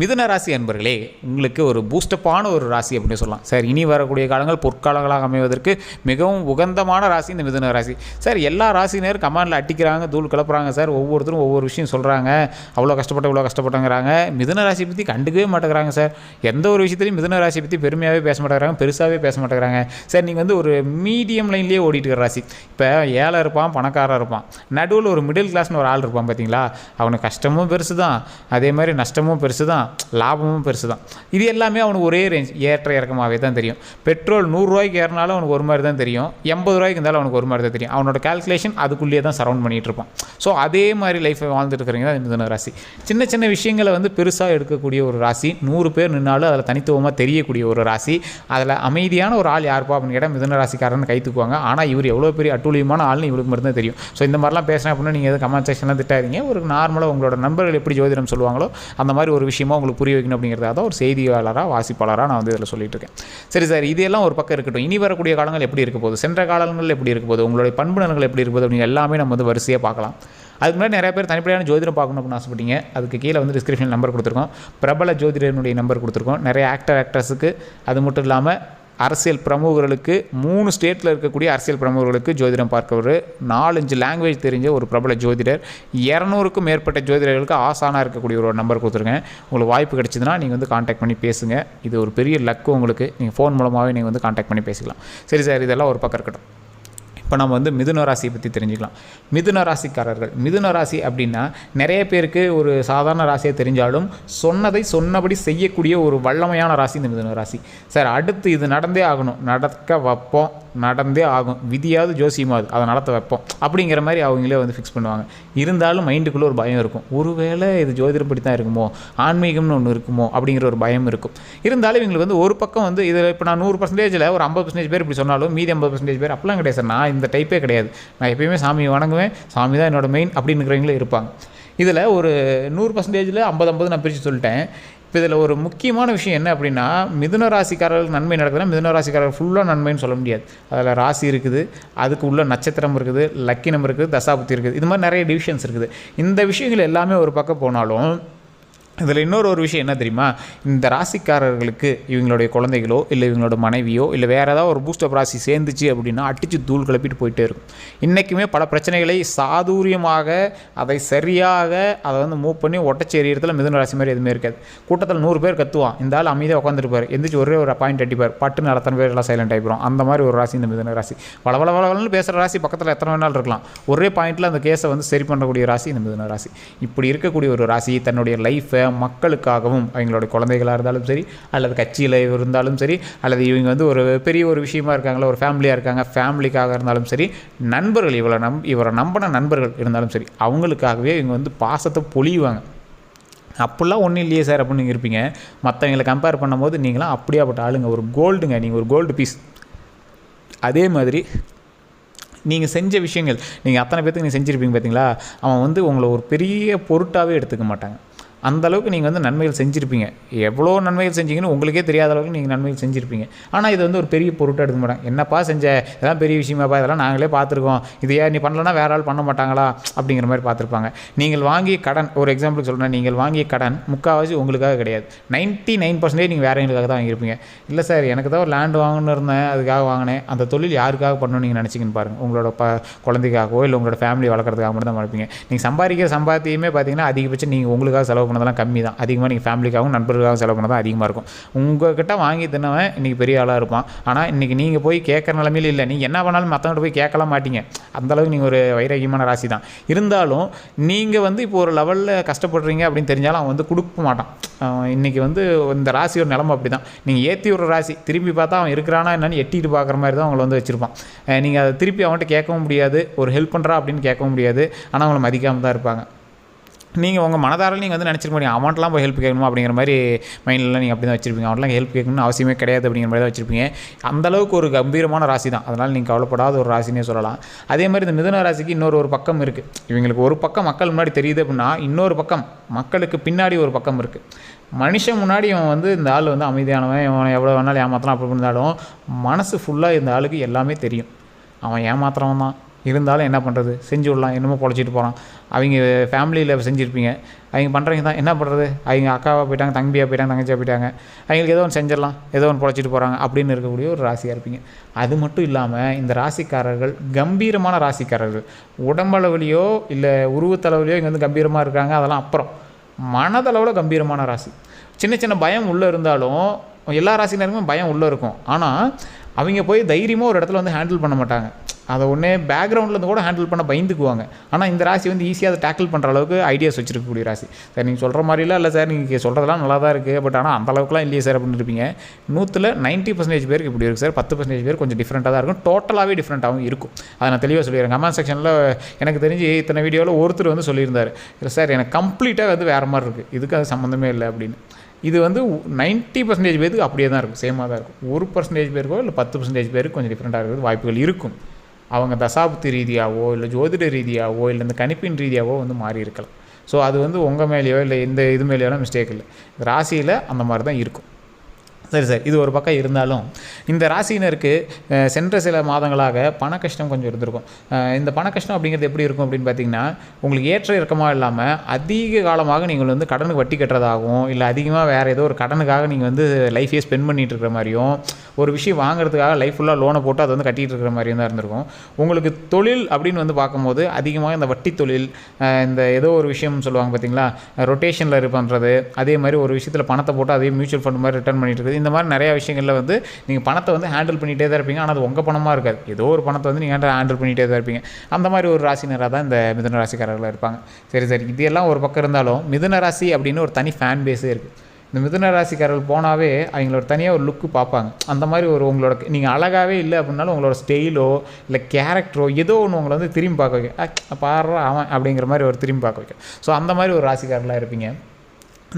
மிதுன ராசி அன்பர்களே உங்களுக்கு ஒரு பூஸ்டப்பான ஒரு ராசி அப்படின்னு சொல்லலாம். சார் இனி வரக்கூடிய காலங்கள் பொற்காலங்களாக அமைவதற்கு மிகவும் உகந்தமான ராசி இந்த மிதுன ராசி. சார் எல்லா ராசினர் கமாண்டில் அட்டிக்கிறாங்க தூள் கிளப்புறாங்க சார். ஒவ்வொருத்தரும் ஒவ்வொரு விஷயம் சொல்கிறாங்க அவ்வளோ கஷ்டப்பட்ட இவ்வளோ கஷ்டப்பட்டங்கிறாங்க. மிதுன ராசி பற்றி கண்டுக்கவே மாட்டேங்கிறாங்க சார். எந்த ஒரு விஷயத்துலையும் மிதுன ராசி பற்றி பெருமையாகவே பேச மாட்டேங்கிறாங்க பெருசாகவே பேச மாட்டேங்கிறாங்க. சார் நீங்கள் வந்து ஒரு மீடியம் லைன்லேயே ஓடிட்டு இருக்கிற ராசி. இப்போ ஏழை இருப்பான் பணக்காரன் இருப்பான். நடுவில் ஒரு மிடில் கிளாஸ்னு ஒரு ஆள் இருப்பான் பார்த்தீங்களா அவனுக்கு கஷ்டமும் பெருசு தான் அதே மாதிரி நஷ்டமும் பெருசு தான் லாபமும் பெருசு தான் இது எல்லாமே அவனுக்கு ஒரே ரேஞ்ச் ஏற்ற இறக்கமாகவே தான் தெரியும். பெட்ரோல் நூறுரூவாய்க்கு ஏறினாலும் அவனுக்கு ஒரு மாதிரி தான் தெரியும். எண்பது ரூபாய்க்கு இருந்தாலும் அவனுக்கு ஒரு மாதிரி தான் தெரியும். அவனோட கால்குலேஷன் அதுக்குள்ளேயே தான் சரௌண்ட் பண்ணிகிட்டு இருப்பான். ஸோ அதே மாதிரி லைஃப்பை வாழ்ந்துட்டு இருக்கிறீங்க தான் மிதுன ராசி. சின்ன சின்ன விஷயங்களை வந்து பெருசாக எடுக்கக்கூடிய ஒரு ராசி. நூறு பேர் நின்னாலும் அதில் தனித்துவமாக தெரியக்கூடிய ஒரு ராசி. அதில் அமைதியான ஒரு ஆள் யாருப்பா அப்படின்னு கேட்டால் மிதுன ராசிக்காரன் கை தூக்குவாங்க. ஆனால் இவர் எவ்வளோ பெரிய அட்டூழியமான ஆள்னு இவருக்கு மட்டும் தான் தெரியும். ஸோ இந்த மாதிரிலாம் பேசுகிறேன் அப்படின்னா நீங்கள் எதுவும் கமெண்ட் செக்ஷன்லாம் திட்டாதீங்க. ஒரு நார்மலாக உங்களோட நண்பர்கள் எப்படி ஜோதிடம் சொல்லுவாங்களோ அந்த மாதிரி ஒரு விஷயமா உங்களுக்கு புரிய வைக்கணும் அப்படிங்கிறத தான் ஒரு செய்தியாளராக வாசிப்பாளராக நான் வந்து இதில் சொல்லிட்டு இருக்கேன் சரி சார் இதெல்லாம் ஒரு பக்கம் இருக்கட்டும். இனி வரக்கூடிய காலங்கள் எப்படி இருக்க போகுது? சென்ற காலங்கள் எப்படி இருக்க போகுது? உங்களுடைய பண்பு எப்படி இருக்க போது அப்படின்னு எல்லாமே நம்ம வந்து வரிசையாக பார்க்கலாம். அதுக்கு முன்னாடி நிறைய பேர் தனிப்படையான ஜோதிடம் பார்க்கணும் அப்படின்னு ஆசைப்பட்டீங்க. அதுக்கு கீழே வந்து டிஸ்கிரிப்ஷன் நம்பர் கொடுத்துருக்கோம். பிரபல ஜோதிடனுடைய நம்பர் கொடுத்துருக்கோம். நிறைய ஆக்டர் ஆக்ட்ரஸுக்கு அது மட்டும் இல்லாமல் அரசியல் பிரமுகர்களுக்கு மூணு ஸ்டேட்டில் இருக்கக்கூடிய அரசியல் பிரமுகர்களுக்கு ஜோதிடம் பார்க்கவர் நாலஞ்சு லாங்குவேஜ் தெரிஞ்ச ஒரு பிரபல ஜோதிடர். இரநூறுக்கும் மேற்பட்ட ஜோதிடர்களுக்கு ஆசானாக இருக்கக்கூடிய ஒரு நம்பர் கொடுத்துருங்க உங்களுக்கு வாய்ப்பு கிடைச்சிதுன்னா நீங்கள் வந்து காண்டாக்ட் பண்ணி பேசுங்க. இது ஒரு பெரிய லக்கு உங்களுக்கு. நீங்கள் ஃபோன் மூலமாகவே நீங்கள் வந்து காண்டாக்ட் பண்ணி பேசிக்கலாம். சரி சார் இதெல்லாம் ஒரு பக்கம் இருக்கட்டும். இப்போ நம்ம வந்து மிதுன ராசியை பற்றி தெரிஞ்சுக்கலாம். மிதுன ராசிக்காரர்கள் மிதுன ராசி அப்படின்னா நிறைய பேருக்கு ஒரு சாதாரண ராசியாக தெரிஞ்சாலும் சொன்னதை சொன்னபடி செய்யக்கூடிய ஒரு வல்லமையான ராசி இந்த மிதுன ராசி. சார் அடுத்து இது நடந்தே ஆகணும். நடக்க வைப்போம். நடந்தே ஆகும். விதியாவது ஜோசியமாவது அதை. நடத்த வைப்போம். அப்படிங்கிற மாதிரி அவங்களே வந்து ஃபிக்ஸ் பண்ணுவாங்க. இருந்தாலும் மைண்டுக்குள்ளே ஒரு பயம் இருக்கும். ஒருவேளை இது ஜோதிடப்படி தான் இருக்குமோ? ஆன்மீகம்னு ஒன்று இருக்குமோ? அப்படிங்கிற ஒரு பயம் இருக்கும். இருந்தாலும் இவங்களுக்கு வந்து ஒரு பக்கம் வந்து இதில் இப்போ நான் நூறு பர்சன்டேஜில் ஒரு ஐம்பது பர்சன்டேஜ் பேர் இப்படி சொன்னாலும் மீதி ஐம்பது பர்சன்டேஜ் பேர் அப்படிலாம் கிடையாது சார். நான் இந்த டைப்பே கிடையாது. நான் எப்பயுமே சாமி வணங்குவேன் சாமி தான் என்னோட மெயின் அப்படின்னுக்கிறவங்களே இருப்பாங்க. இதில் ஒரு நூறு பர்சன்டேஜில் ஐம்பது ஐம்பது நான் பிரித்து சொல்லிட்டேன். இப்போ இதில் ஒரு முக்கியமான விஷயம் என்ன அப்படின்னா மிதுன ராசிக்காரர்களுக்கு நன்மை நடக்குதுன்னா மிதுன ராசிக்காரர்கள் ஃபுல்லாக நன்மைன்னு சொல்ல முடியாது. அதில் ராசி இருக்குது அதுக்கு உள்ள நட்சத்திரம் இருக்குது லக்கினம் இருக்குது தசாபுத்தி இருக்குது. இது மாதிரி நிறைய டிவிஷன்ஸ் இருக்குது. இந்த விஷயங்கள் எல்லாமே ஒரு பக்கம் போனாலும் இதில் இன்னொரு ஒரு விஷயம் என்ன தெரியுமா? இந்த ராசிக்காரர்களுக்கு இவங்களுடைய குழந்தைகளோ இல்லை இவங்களோட மனைவியோ இல்லை வேறு ஏதாவது ஒரு பூஸ்டப் ராசி சேர்ந்துச்சு அப்படின்னா அடித்து தூள் கிளப்பிட்டு போயிட்டே இருக்கும். இன்றைக்குமே பல பிரச்சனைகளை சாதுரியமாக அதை சரியாக அதை வந்து மூவ் பண்ணி ஒட்டச்சி எறியறதுல மிதுன ராசி மாதிரி எதுவுமே இருக்காது. கூட்டத்தில் நூறு பேர் கத்துவான். இந்த ஆள் அமைதியாக உட்காந்துருப்பார் எந்திரிச்சு ஒரே ஒரு பாயிண்ட் அடிப்பார். பட்டுன்னு அத்தனை பேர் எல்லாம் சைலண்ட் ஆகிப்போம் அந்த மாதிரி ஒரு ராசி இந்த மிதுன ராசி. வள வள வளவலன்னு பேசுகிற ராசி பக்கத்தில் எத்தனை வேணாலும் இருக்கலாம். ஒரே பாயிண்டில் அந்த கேஸை வந்து சரி பண்ணக்கூடிய ராசி இந்த மிதுன ராசி. இப்படி இருக்கக்கூடிய ஒரு ராசி தன்னுடைய லைஃப்பை மக்களுக்காகவும் அவங்களோட குழந்தைகளாக இருந்தாலும் சரி அல்லது கட்சியில் இருந்தாலும் சரி அல்லது இவங்க வந்து ஒரு பெரிய ஒரு விஷயமா இருக்காங்களா ஒரு ஃபேமிலியாக இருக்காங்க ஃபேமிலிக்காக இருந்தாலும் சரி நண்பர்கள் இவளை நம் இவரை நம்பின நண்பர்கள் இருந்தாலும் சரி அவங்களுக்காகவே இவங்க வந்து பாசத்தை பொழிவாங்க அப்படிலாம் ஒன்றும் இல்லையே சார் அப்படின்னு நீங்கள் இருப்பீங்க. மற்றவங்களை கம்பேர் பண்ணும்போது நீங்களாம் அப்படியாப்பட்ட ஆளுங்க. ஒரு கோல்டுங்க நீங்கள் ஒரு கோல்டு பீஸ் அதே மாதிரி நீங்கள் செஞ்ச விஷயங்கள் நீங்கள் அத்தனை பேர்த்துக்கு நீங்கள் செஞ்சுருப்பீங்க பார்த்தீங்களா அவன் வந்து உங்களை ஒரு பெரிய பொருட்டாகவே எடுத்துக்க மாட்டாங்க. அந்த அளவுக்கு நீங்கள் வந்து நன்மைகள் செஞ்சுருப்பீங்க. எவ்வளோ நன்மைகள் செஞ்சீங்கன்னு உங்களுக்கே தெரியாத அளவுக்கு நீங்கள் நன்மைகள் செஞ்சுருப்பீங்க. ஆனால் இது வந்து ஒரு பெரிய பொருட்டாக எடுக்க மாட்டாங்க. என்னப்பா செஞ்ச? இதெல்லாம் பெரிய விஷயமாப்பா. இதெல்லாம் நாங்களே பார்த்துருக்கோம். இது ஏன் நீ பண்ணலன்னா வேற ஆள் பண்ண மாட்டாங்களா? அப்படிங்கிற மாதிரி பார்த்துருப்பாங்க. நீங்கள் வாங்கிய கடன் ஒரு எக்ஸாம்பிளுக்கு சொல்கிறேன் நீங்கள் வாங்கிய கடன் முக்கால்வாசி உங்களுக்காக கிடையாது. நைன்ட்டி நைன் பர்சன்டேஜ் நீங்கள் வேறவங்களுக்காக தான் வாங்கியிருப்பீங்க. இல்லை சார் எனக்கு தான் ஒரு லேண்ட் வாங்கணும்னு இருந்தேன். அதுக்காக வாங்கினேன். அந்த தொழில் யாருக்காக பண்ணணும்னு நீங்கள் நினச்சிங்கன்னு பாருங்கள் உங்களோட ப குழந்தைக்காகவோ இல்லை உங்களோட ஃபேமிலி வளர்க்குறதுக்காக மட்டும் தான் வளர்ப்பீங்க நீங்கள் சம்பாதிக்கிற சம்பாத்தியமே பார்த்தீங்கன்னா அதிகபட்சம் நீங்கள் உங்களுக்காக செலவு பண்ணதெல்லாம் கம்மி தான். அதிகமாக நீங்கள் ஃபேமிலிக்காகவும் நண்பர்களுக்காகவும் செலவு பண்ண அதிகமாக இருக்கும். உங்ககிட்ட வாங்கி தின்னவன் இன்றைக்கி பெரிய ஆளாக இருப்பான். ஆனால் இன்றைக்கி நீங்கள் போய் கேட்குற நிலமையில இல்லை. நீங்கள் என்ன பண்ணாலும் மற்றவங்கள்ட்ட போய் கேட்கலாம் மாட்டீங்க. அந்தளவுக்கு நீங்கள் ஒரு வைராகியமான ராசி தான். இருந்தாலும் நீங்கள் வந்து இப்போ ஒரு லெவலில் கஷ்டப்படுறீங்க அப்படின்னு தெரிஞ்சாலும் அவன் வந்து கொடுக்க மாட்டான். இன்றைக்கி வந்து இந்த ராசியோட நிலமை அப்படி தான் நீங்கள் ஏற்றி விடுற ராசி திரும்பி பார்த்தா அவன் இருக்கிறானா என்னன்னு எட்டிட்டு பார்க்குற மாதிரி தான் அவங்கள வந்து வச்சுருப்பான். நீங்கள் அதை திருப்பி அவன்கிட்ட கேட்கவும் முடியாது. ஒரு ஹெல்ப் பண்ணுறா அப்படின்னு கேட்கவும் முடியாது. ஆனால் அவங்கள மதிக்காமல் தான் இருப்பாங்க. நீங்கள் உங்கள் மனதாரில் நீங்கள் வந்து நினச்சிருக்க முடியும். அமௌண்ட்லாம் போய் ஹெல்ப் கேட்கணுமா அப்படிங்கிற மாதிரி மைண்டில் நீங்கள் அப்படி தான் வச்சிருப்பீங்க. அவன்லாம் ஹெல்ப் கேட்கணும்னு அவசியமே கிடையாது அப்படிங்கிற மாதிரி தான் வச்சிருப்பீங்க அந்தளவுக்கு ஒரு கம்பீரமான ராசி தான். அதனால் நீங்கள் கவலைப்படாத ஒரு ராசினே சொல்லலாம். அதே மாதிரி இந்த மிதுன ராசிக்கு இன்னொரு ஒரு பக்கம் இருக்குது இவங்களுக்கு ஒரு பக்கம் மக்கள் முன்னாடி தெரியுது அப்படின்னா இன்னொரு பக்கம் மக்களுக்கு பின்னாடி ஒரு பக்கம் இருக்குது மனுஷன் முன்னாடி இவன் வந்து இந்த ஆள் வந்து அமைதியானவன் இவன் எவ்வளோ வேணாலும் ஏமாத்தலாம் அப்படி இருந்தாலும் மனசு ஃபுல்லாக இந்த ஆளுக்கு எல்லாமே தெரியும். அவன் ஏமாத்துறவன் தான் இருந்தாலும் என்ன பண்ணுறது செஞ்சு விடலாம். என்னமோ பொழைச்சிட்டு போகிறான் அவங்க ஃபேமிலியில் செஞ்சுருப்பீங்க. அவங்க பண்ணுறவங்க தான் என்ன பண்ணுறது அவங்க அக்காவாக போயிட்டாங்க தம்பியாக போயிட்டாங்க தங்கச்சியாக போயிட்டாங்க. அவங்களுக்கு ஏதோ ஒன்று செஞ்சிடலாம் ஏதோ ஒன்று பொழைச்சிட்டு போகிறாங்க அப்படின்னு இருக்கக்கூடிய ஒரு ராசியாக இருப்பீங்க. அது மட்டும் இல்லாமல் இந்த ராசிக்காரர்கள் கம்பீரமான ராசிக்காரர்கள். உடம்பளவுலையோ இல்லை உருவத்தளவுலையோ இங்கே வந்து கம்பீரமாக இருக்காங்க. அதெல்லாம் அப்புறம். மனதளவில் கம்பீரமான ராசி. சின்ன சின்ன பயம் உள்ளே இருந்தாலும் எல்லா ராசினருக்குமே பயம் உள்ளே இருக்கும். ஆனால் அவங்க போய் தைரியமாக ஒரு இடத்துல வந்து ஹேண்டில் பண்ண மாட்டாங்க. அதை ஒன்றே பேக்ரவுண்ட்லேருந்து கூட ஹேண்டில் பண்ண பயந்துக்குவாங்க. ஆனால் இந்த ராசி வந்து ஈஸியாக அதை டேக்கிள் பண்ணுற அளவுக்கு ஐடியாஸ் வச்சிருக்கக்கூடிய ராசி. சார் நீங்கள் சொல்கிற மாதிரிலாம் இல்லை சார். நீங்கள் சொல்கிறதெல்லாம் நல்லா தான் இருக்குது பட் ஆனால் அந்த அளவுக்குலாம் இல்லையே சார் அப்படின்னு இருப்பீங்க. நூற்றில் நைன்ட்டி பர்சன்டேஜ் பேருக்கு இப்படி இருக்குது சார். பத்து பர்சன்டேஜ் பேர் கொஞ்சம் டிஃப்ரெண்ட்டாக தான் இருக்கும். டோட்டலாகவே டிஃப்ரெண்ட்டாகவும் இருக்கும். அதை நான் தெளிவாக சொல்லிடுறேன். கமெண்ட் செக்ஷனில் எனக்கு தெரிஞ்சு இத்தனை வீடியோவில் ஒருத்தர் வந்து சொல்லியிருந்தார். இல்லை சார் எனக்கு கம்ப்ளீட்டாக வந்து வேறு மாதிரி இருக்குது இதுக்கு அது சம்மந்தமே இல்லை அப்படின்னு. இது வந்து நைன்ட்டி பர்சன்டேஜ் பேருக்கு அப்படியே தான் இருக்கும். சேமாக தான் இருக்கும். ஒரு பர்சன்டேஜ் பேருக்கோ இல்லை பத்து பர்சன்டேஜ் பேருக்கு கொஞ்சம் டிஃப்ரெண்ட்டாக இருக்கிறது வாய்ப்புகள் இருக்கும். அவங்க தசாபுத்தி ரீதியாகவோ இல்லை ஜோதிட ரீதியாகவோ இல்லை இந்த கணிப்பின் ரீதியாகவோ வந்து மாறி இருக்கலாம். ஸோ அது வந்து உங்கள் மேலேயோ இல்லை எந்த இது மேலேயோ மிஸ்டேக் இல்லை. ராசியில் அந்த மாதிரி தான் இருக்கும். சரி சார். இது ஒரு பக்கம் இருந்தாலும் இந்த ராசியினருக்கு சென்ற சில மாதங்களாக பண கஷ்டம் கொஞ்சம் இருந்திருக்கும். இந்த பண கஷ்டம் அப்படிங்கிறது எப்படி இருக்கும் அப்படின்னு பார்த்தீங்கன்னா உங்களுக்கு ஏற்ற இறக்கமாக இல்லாமல் அதிக காலமாக நீங்கள் வந்து கடனுக்கு வட்டி கட்டுறதாகவும் இல்லை அதிகமாக வேறு ஏதோ ஒரு கடனுக்காக நீங்கள் வந்து லைஃபே ஸ்பெண்ட் பண்ணிகிட்டு இருக்கிற மாதிரியும் ஒரு விஷயம் வாங்குறதுக்காக லைஃப் ஃபுல்லாக லோனை போட்டு அதை வந்து கட்டிகிட்டு இருக்கிற மாதிரியும் தான் இருந்திருக்கும். உங்களுக்கு தொழில் அப்படின்னு வந்து பார்க்கும்போது அதிகமாக இந்த வட்டி தொழில் இந்த ஏதோ ஒரு விஷயம் சொல்லுவாங்க பார்த்தீங்களா ரொட்டேஷனில் பண்ணுறது அதே மாதிரி ஒரு விஷயத்தில் பணத்தை போட்டு அதே மியூச்சுவல் ஃபண்ட் மாதிரி ரிட்டர்ன் பண்ணிட்டு இருக்குது. இந்த மாதிரி நிறையா விஷயங்களில் வந்து நீங்கள் பணத்தை வந்து ஹேண்டில் பண்ணிகிட்டே தான் இருப்பீங்க. ஆனால் அது உங்கள் பணமாக இருக்காது. ஏதோ ஒரு பணத்தை வந்து நீங்கள் ஹேண்டில் பண்ணிகிட்டே தான் இருப்பீங்க. அந்த மாதிரி ஒரு ராசினராக தான் இந்த மிதுன ராசிக்காரர்களாக இருப்பாங்க. சரி சரி. இது எல்லாம் ஒரு பக்கம் இருந்தாலும் மிதுன ராசி அப்படின்னு ஒரு தனி ஃபேன் பேஸே இருக்குது இந்த மிதுன ராசிக்காரர்கள் போனாவே அவங்களோட தனியாக ஒரு லுக்கு பார்ப்பாங்க. அந்த மாதிரி ஒரு உங்களோட நீங்கள் அழகாகவே இல்லை அப்படின்னாலும் உங்களோட ஸ்டைலோ இல்லை கேரக்டரோ ஏதோ ஒன்று உங்களை வந்து திரும்பி பார்க்க வைக்க பாடுறா அவன் அப்படிங்கிற மாதிரி ஒரு திரும்பி பார்க்க வைக்கும். ஸோ அந்த மாதிரி ஒரு ராசிக்காரர்களாக இருப்பீங்க.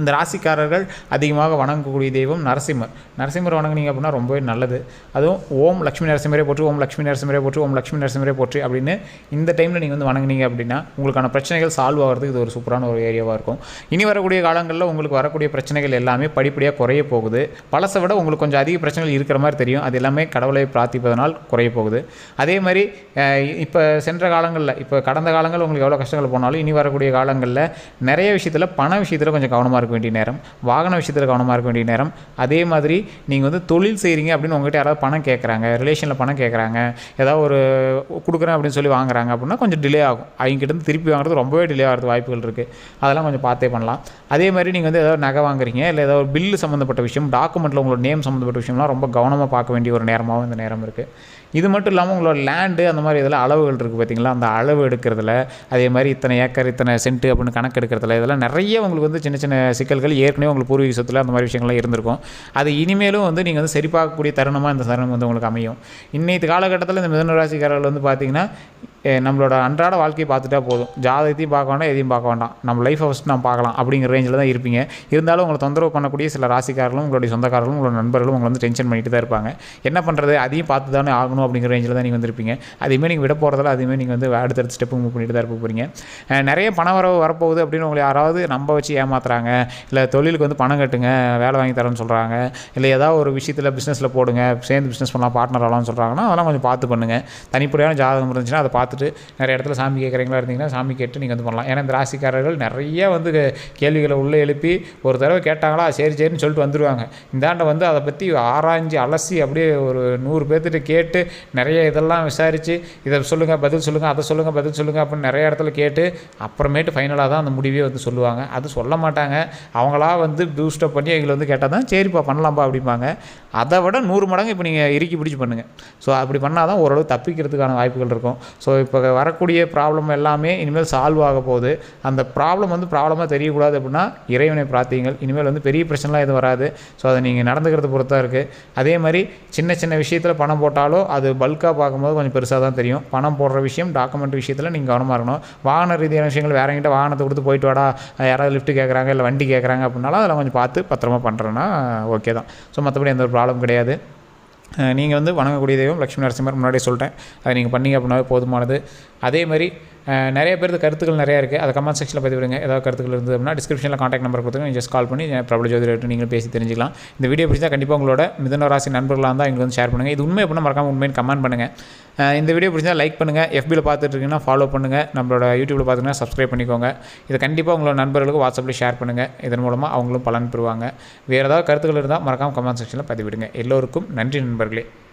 இந்த ராசிக்காரர்கள் அதிகமாக வணங்கக்கூடிய தெய்வம் நரசிம்மர். நரசிம்மர் வணங்குனீங்க அப்படின்னா ரொம்பவே நல்லது. அதுவும் ஓம் லக்ஷ்மி நரசிம்மரே போற்று ஓம் லக்ஷ்மி நரசிம்மரே போற்று ஓம் லக்ஷ்மி நரசிம்மரே போற்று அப்படின்னு இந்த டைமில் நீங்கள் வந்து வணங்குனீங்க அப்படின்னா உங்களுக்கான பிரச்சனைகள் சால்வ் ஆகிறதுக்கு இது ஒரு சூப்பரான ஒரு ஏரியாவாக இருக்கும். இனி வரக்கூடிய காலங்களில் உங்களுக்கு வரக்கூடிய பிரச்சனைகள் எல்லாமே படிப்படியாக குறைய போகுது. பழசை விட உங்களுக்கு கொஞ்சம் அதிக பிரச்சனைகள் இருக்கிற மாதிரி தெரியும். அது எல்லாமே கடவுளை பிரார்த்திப்பதனால் குறைய போகுது. அதே மாதிரி இப்போ சென்ற காலங்களில் இப்போ கடந்த காலங்களில் உங்களுக்கு எவ்வளோ கஷ்டங்கள் போனாலும் இனி வரக்கூடிய காலங்களில் நிறைய விஷயத்தில் பண விஷயத்தில் கொஞ்சம் கவனமாக இருக்க வேண்டிய நேரம் வாகன விஷயத்தில் கவனமாக இருக்க வேண்டிய நேரம். அதே மாதிரி நீங்கள் வந்து தொழில் செய்கிறீங்க அப்படின்னு உங்கள்கிட்ட யாராவது பணம் கேட்குறாங்க ரிலேஷனில் பணம் கேட்குறாங்க ஏதாவது ஒரு கொடுக்குறேன் அப்படின்னு சொல்லி வாங்குறாங்க அப்படின்னா கொஞ்சம் டிலே ஆகும். அவங்ககிட்ட திருப்பி வாங்குறது ரொம்பவே டிலே ஆகிறது வாய்ப்புகள் இருக்குது அதெல்லாம் கொஞ்சம் பார்த்தே பண்ணலாம். அதே மாதிரி நீங்கள் வந்து ஏதாவது நகை வாங்குறீங்க இல்லை ஏதாவது ஒரு பில்லு சம்மந்தப்பட்ட விஷயம் டாக்குமெண்ட்டில் உங்களோட நேம் சம்மந்தப்பட்ட விஷயம்லாம் ரொம்ப கவனமாக பார்க்க வேண்டிய ஒரு நேரமாகவும் இந்த நேரம் இருக்குது இது மட்டும் இல்லாமல் உங்களோட லேண்டு அந்த மாதிரி இதெல்லாம் அளவுகள் இருக்குது பார்த்தீங்களா அந்த அளவு எடுக்கிறதுல அதே மாதிரி இத்தனை ஏக்கர் இத்தனை சென்ட்டு அப்படின்னு கணக்கு எடுக்கிறதுல இதெல்லாம் நிறைய உங்களுக்கு வந்து சின்ன சின்ன சிக்கல்கள் ஏற்கனவே உங்களுக்கு பூர்வீக சொத்தில் அந்த மாதிரி விஷயங்கள்லாம் இருந்திருக்கும். அது இனிமேலும் வந்து நீங்கள் வந்து சரி பார்க்கக்கூடிய தருணமாக இந்த தருணம் வந்து உங்களுக்கு அமையும். இன்னைக்கு காலகட்டத்தில் இந்த மிதன ராசிக்காரர்கள் வந்து பார்த்தீங்கன்னா நம்மளோட அன்றாட வாழ்க்கையை பார்த்துட்டா போதும். ஜாதகத்தையும் பார்க்க வேண்டாம் எதையும் பார்க்க வேண்டாம் நம்ம லைஃப்பை ஃபஸ்ட் நம்ம பார்க்கலாம் அப்படிங்கிற ரேஞ்சில் தான் இருப்பீங்க. இருந்தாலும் உங்களை தொந்தரவு பண்ணக்கூடிய சில ராசிக்காரர்களும் உங்களுடைய சொந்தக்காரர்களும் உங்களோட நண்பர்களும் உங்களை வந்து டென்ஷன் பண்ணிட்டு தான் இருப்பாங்க. என்ன பண்ணுறது அதையும் பார்த்து தானே ஆகணும் அப்படிங்கிற ரேஞ்சில் தான் நீங்கள் வந்திருப்பீங்க. அதையுமே நீங்கள் விட போகிறதால அதையுமே நீங்கள் வந்து அடுத்தடுத்த ஸ்டெப்பு மூவ் பண்ணிட்டு தான் இருக்க போகிறீங்க நிறைய பண வரவு வரப்போகுது அப்படின்னு உங்களை யாராவது நம்ப வச்சு ஏமாத்துறாங்க. இல்லை தொழிலுக்கு வந்து பணம் கட்டுங்க வேலை வாங்கி தரேன்னு சொல்கிறாங்க இல்லை ஏதாவது ஒரு விஷயத்தில் பிஸ்னஸில் போடுங்க சேர்ந்து பிஸ்னஸ் பண்ணலாம் பார்ட்னர் ஆகலாம்னு சொல்கிறாங்கன்னா அதெல்லாம் கொஞ்சம் பார்த்து பண்ணுங்கள் தனிப்படையான ஜாதகம் இருந்துச்சுன்னா அதை பார்த்து பார்த்துட்டு நிறைய இடத்துல சாமி கேட்குறீங்களா இருந்தீங்கன்னா சாமி கேட்டு நீங்கள் வந்து பண்ணலாம். ஏன்னா இந்த ராசிக்காரர்கள் நிறைய வந்து கேள்விகளை உள்ளே எழுப்பி ஒரு தடவை கேட்டாங்களா சரி சரின்னு சொல்லிட்டு வந்துடுவாங்க இந்தாண்ட வந்து அதை பற்றி ஆராய்ஞ்சு அலசி அப்படியே ஒரு நூறு பேர்த்திட்ட கேட்டு நிறைய இதெல்லாம் விசாரித்து இதை சொல்லுங்கள் பதில் சொல்லுங்கள் அதை சொல்லுங்கள் பதில் சொல்லுங்கள் அப்படின்னு நிறைய இடத்துல கேட்டு அப்புறமேட்டு ஃபைனலாக தான் அந்த முடிவே வந்து சொல்லுவாங்க. அது சொல்ல மாட்டாங்க. அவங்களா வந்து பூஸ்டப் பண்ணி எங்களை வந்து கேட்டால் தான் சரிப்பா பண்ணலாம்ப்பா அப்படிம்பாங்க. அதை விட நூறு மடங்கு இப்போ நீங்கள் இறுக்கி பிடிச்சி பண்ணுங்கள் ஸோ அப்படி பண்ணால் தான் ஓரளவு தப்பிக்கிறதுக்கான வாய்ப்புகள் இருக்கும். ஸோ இப்போ வரக்கூடிய ப்ராப்ளம் எல்லாமே இனிமேல் சால்வ் ஆக போகுது. அந்த ப்ராப்ளம் வந்து ப்ராப்ளமாக தெரியக்கூடாது அப்படின்னா இறைவனை பிரார்த்திங்கள் இனிமேல் வந்து பெரிய பிரச்சனைலாம் எதுவும் வராது. ஸோ அதை நீங்கள் நடந்துக்கிறது பொறுத்தா இருக்குது அதே மாதிரி சின்ன சின்ன விஷயத்தில் பணம் போட்டாலும் அது பல்காக பார்க்கும்போது கொஞ்சம் பெருசாக தான் தெரியும். பணம் போடுற விஷயம் டாக்குமெண்ட் விஷயத்தில் நீங்கள் கவனமாக இருக்கணும். வாகன ரீதியான விஷயங்கள் வேற எங்கிட்ட வாகனத்தை கொடுத்து போயிட்டு வாடா யாராவது லிஃப்ட் கேட்குறாங்க இல்லை வண்டி கேட்குறாங்க அப்படின்னாலும் அதெல்லாம் கொஞ்சம் பார்த்து பத்திரமா பண்ணுறேன்னா ஓகே தான். ஸோ மற்றபடி எந்த ஒரு ப்ராப்ளம் கிடையாது. நீங்கள் வந்து வணங்கக்கூடிய தெய்வம் லக்ஷ்மி நரசிம்மர் முன்னாடியே சொல்லிட்டேன். அதை நீங்கள் பண்ணீங்க அப்படின்னாவே போதுமானது. அதே மாதிரி நிறைய பேருக்கு கருத்துக்கள் நிறையா இருக்குது அதை கமெண்ட் செக்ஷனில் பதிவிடுங்க ஏதாவது கருத்துக்கள் இருந்தது அப்படின்னா டிஸ்கிரிப்ஷனில் காண்டாக்ட் நம்பர் கொடுத்துருங்க. நீங்கள் ஜஸ்ட் கால் பண்ணி பிரபல ஜோதிடர்கிட்ட நீங்கள் பேசி தெரிஞ்சிக்கலாம். இந்த வீடியோ பிடிச்சா கண்டிப்பாக உங்களோட மிதன ராசி நண்பர்களாக இருந்தால் எங்களுக்கு வந்து ஷேர் பண்ணுங்கள் இது உண்மை அப்படின்னா மறக்காம உண்மைன்னு கமெண்ட் பண்ணுங்கள் இந்த வீடியோ பிடிச்சா லைக் பண்ணுங்கள் எஃபியில் பார்த்துட்டு இருக்கீங்கன்னா ஃபாலோ பண்ணுங்கள் நம்மளோட யூடியூப்பில் பார்த்துங்கன்னா சப்ஸ்கிரைப் பண்ணிக்கோங்க. இதை கண்டிப்பாக உங்களோட நண்பர்களுக்கு வாட்ஸ்அப்பில் ஷேர் பண்ணுங்கள் இதன் மூலமாக அவங்களும் பலன் பெறுவாங்க. வேறு ஏதாவது கருத்துக்கள் இருந்தால் மறக்காமல் கமெண்ட் செக்ஷனில் பதிவிடுங்க. எல்லோருக்கும் நன்றி நண்பர் Berkeley